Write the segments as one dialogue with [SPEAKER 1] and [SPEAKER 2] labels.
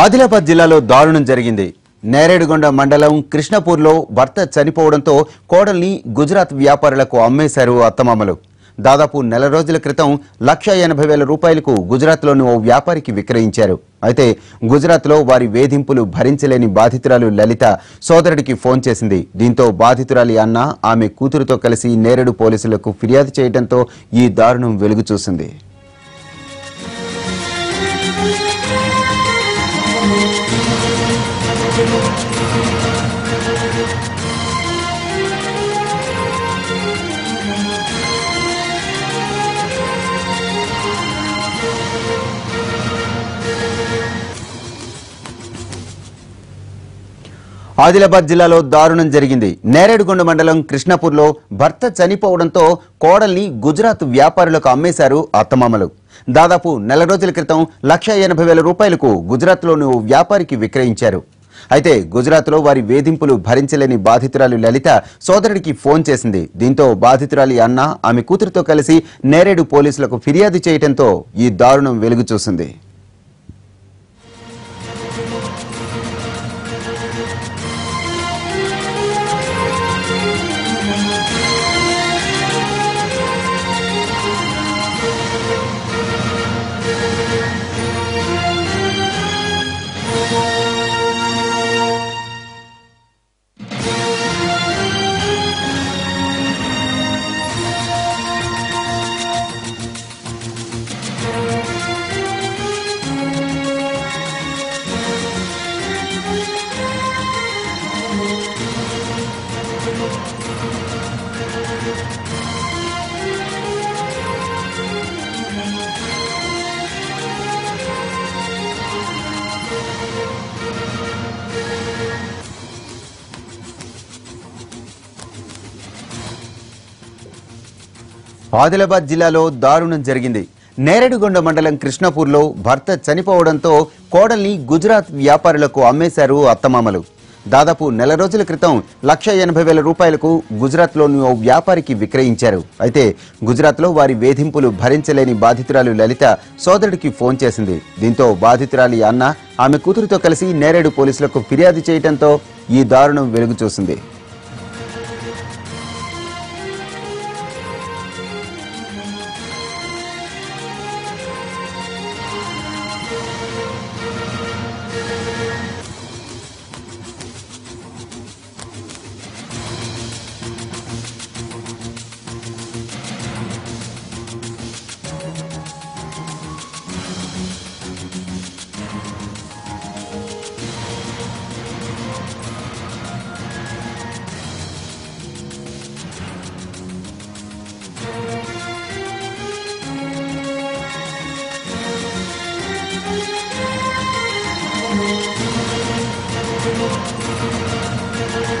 [SPEAKER 1] ఆదిలాబాద్ జిల్లాలో దారుణం జరిగింది. నేరేడుగొండ మండలం కృష్ణపూర్లో భర్త చనిపోవడంతో కోడల్ని గుజరాత్ వ్యాపారులకు అమ్మేశారు అత్తమామలు. దాదాపు నెల రోజుల క్రితం లక్ష ఎనభై వేల రూపాయలకు గుజరాత్లోని ఓ వ్యాపారికి విక్రయించారు. అయితే గుజరాత్లో వారి వేధింపులు భరించలేని బాధితురాలు లలిత సోదరుడికి ఫోన్ చేసింది. దీంతో బాధితురాలి అన్న ఆమె కూతురుతో కలిసి నేరేడు పోలీసులకు ఫిర్యాదు చేయడంతో ఈ దారుణం వెలుగు ఆదిలాబాద్ జిల్లాలో దారుణం జరిగింది. నేరేడుగొండ మండలం కృష్ణపూర్లో భర్త చనిపోవడంతో కోడల్ని గుజరాత్ వ్యాపారులకు అమ్మేశారు అత్తమామలు. దాదాపు నెల రోజుల క్రితం లక్ష ఎనభై వేల రూపాయలకు గుజరాత్లోని ఓ వ్యాపారికి విక్రయించారు. అయితే గుజరాత్లో వారి వేధింపులు భరించలేని బాధితురాలు లలిత సోదరుడికి ఫోన్ చేసింది. దీంతో బాధితురాలి అన్న ఆమె కూతురుతో కలిసి నేరేడు పోలీసులకు ఫిర్యాదు చేయడంతో ఈ దారుణం వెలుగు ఆదిలాబాద్ జిల్లాలో దారుణం జరిగింది. నేరేడుగొండ మండలం కృష్ణపూర్లో భర్త చనిపోవడంతో కోడల్ని గుజరాత్ వ్యాపారులకు అమ్మేశారు అత్తమామలు. దాదాపు నెల రోజుల క్రితం లక్ష ఎనభై వేల రూపాయలకు గుజరాత్లోని ఓ వ్యాపారికి విక్రయించారు. అయితే గుజరాత్లో వారి వేధింపులు భరించలేని బాధితురాలు లలిత సోదరుడికి ఫోన్ చేసింది. దీంతో బాధితురాలి అన్న ఆమె కూతురుతో కలిసి నేరేడు పోలీసులకు ఫిర్యాదు చేయడంతో ఈ దారుణం వెలుగు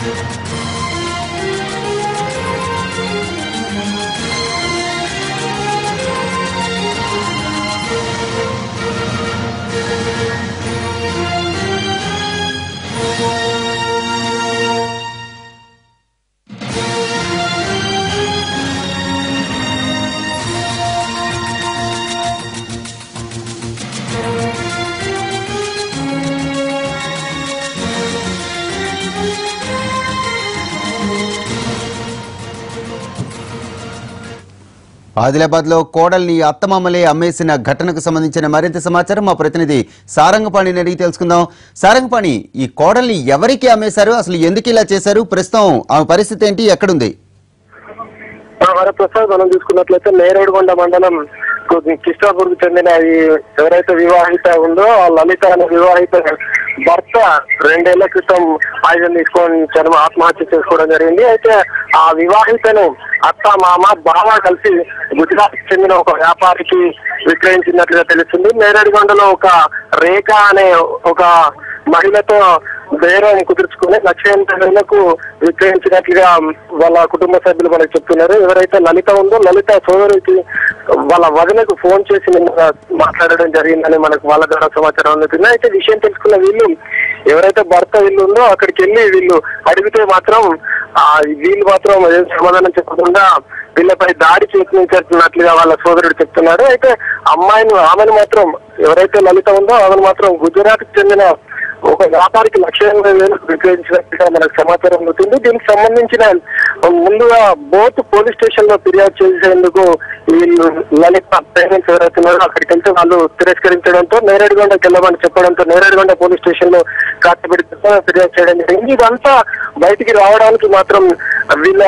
[SPEAKER 1] Thank you. ఆదిలాబాద్లో కోడల్ని అత్తమామలే అమ్మేసిన ఘటనకు సంబంధించిన మరింత సమాచారం మా ప్రతినిధి సారంగపాణిని అడిగి తెలుసుకుందాం. సారంగపాణి ఈ కోడల్ని ఎవరికి అమ్మేశారు? అసలు ఎందుకు ఇలా చేశారు? ప్రస్తుతం ఆమె పరిస్థితి ఏంటి? ఎక్కడుంది?
[SPEAKER 2] వరప్రసాద్ మనం చూసుకున్నట్లయితే నేరేడుగొండ మండలం కృష్ణాపూర్కు చెందిన ఎవరైతే వివాహిత ఉందో ఆ లలిత అనే వివాహిత భర్త రెండేళ్ళ క్రితం ఆయుధం తీసుకొని చర్మ ఆత్మహత్య చేసుకోవడం జరిగింది. అయితే ఆ వివాహితను అత్త మామ బావ కలిసి గుజరాత్ చెందిన ఒక వ్యాపారికి విక్రయించినట్లుగా తెలుస్తుంది. నేరేడుగొండలో ఒక రేఖ అనే ఒక మహిళతో బేరం కుదుర్చుకుని లక్ష ఎనభై వేలకు విక్రయించినట్లుగా వాళ్ళ కుటుంబ సభ్యులు మనకు చెప్తున్నారు. ఎవరైతే లలిత ఉందో లలిత సోదరికి వాళ్ళ వదినకు ఫోన్ చేసి నిన్న మాట్లాడడం జరిగిందని మనకు వాళ్ళ ద్వారా సమాచారం అందుతుంది. అయితే విషయం తెలుసుకున్న వీళ్ళు ఎవరైతే భర్త వీళ్ళు ఉందో అక్కడికి వెళ్ళి వీళ్ళు అడిగితే మాత్రం ఆ వీళ్ళు మాత్రం ఏం సమాధానం చెప్పకుండా వీళ్ళపై దాడి చేసినట్లుగా వాళ్ళ సోదరుడు చెప్తున్నారు. అయితే అమ్మాయిని ఆమెను మాత్రం ఎవరైతే లలిత ఉందో ఆమెను మాత్రం గుజరాత్ చెందిన ఒక వ్యాపారికి లక్ష ఎనభై వేలకు విక్రయించినట్టుగా మనకు సమాచారం అవుతుంది దీనికి సంబంధించిన ముందుగా బోత్ పోలీస్ స్టేషన్లో ఫిర్యాదు చేసేందుకు వీళ్ళు లలిత పేరెంట్స్ ఎవరైతే ఉన్నారో అక్కడికి వెళ్తే వాళ్ళు తిరస్కరించడంతో నేరేడుగొండకి వెళ్ళమని చెప్పడంతో నేరేడుగొండ పోలీస్ స్టేషన్లో కాకపోతే ఫిర్యాదు చేయడం జరిగింది. ఇదంతా బయటికి రావడానికి మాత్రం వీళ్ళ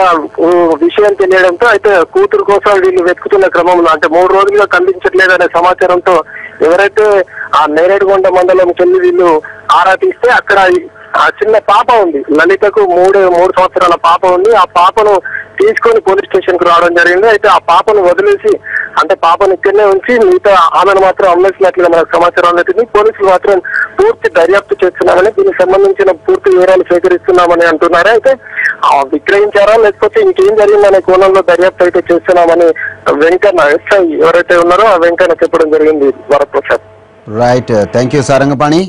[SPEAKER 2] విషయం తెలియడంతో అయితే కూతురు కోసం వీళ్ళు వెతుకుతున్న క్రమంలో అంటే మూడు రోజులుగా కనిపించట్లేదనే సమాచారంతో ఎవరైతే ఆ నేరేడుగొండ మండలంకి వెళ్ళి వీళ్ళు ఆరా తీస్తే అక్కడ ఆ చిన్న పాప ఉంది. లలితకు మూడు మూడు సంవత్సరాల పాప ఉంది. ఆ పాపను తీసుకొని పోలీస్ స్టేషన్కు రావడం జరిగింది. అయితే ఆ పాపను వదిలేసి అంటే పాపను ఇక్కడనే ఉంచి మిగతా ఆమెను మాత్రం అమ్మేసినట్లుగా మనకు సమాచారం అందుతుంది. పోలీసులు మాత్రం పూర్తి దర్యాప్తు చేస్తున్నామని దీనికి సంబంధించిన పూర్తి వివరాలు సేకరిస్తున్నామని అంటున్నారు. అయితే ఆ విక్రయించారా? లేకపోతే ఇంకేం జరిగిందనే కోణంలో దర్యాప్తు అయితే చేస్తున్నామని వెంకన్న ఎస్ఐ ఎవరైతే ఉన్నారో ఆ వెంకన్న చెప్పడం జరిగింది Varaprasad.
[SPEAKER 1] Right thank you Sarangapani.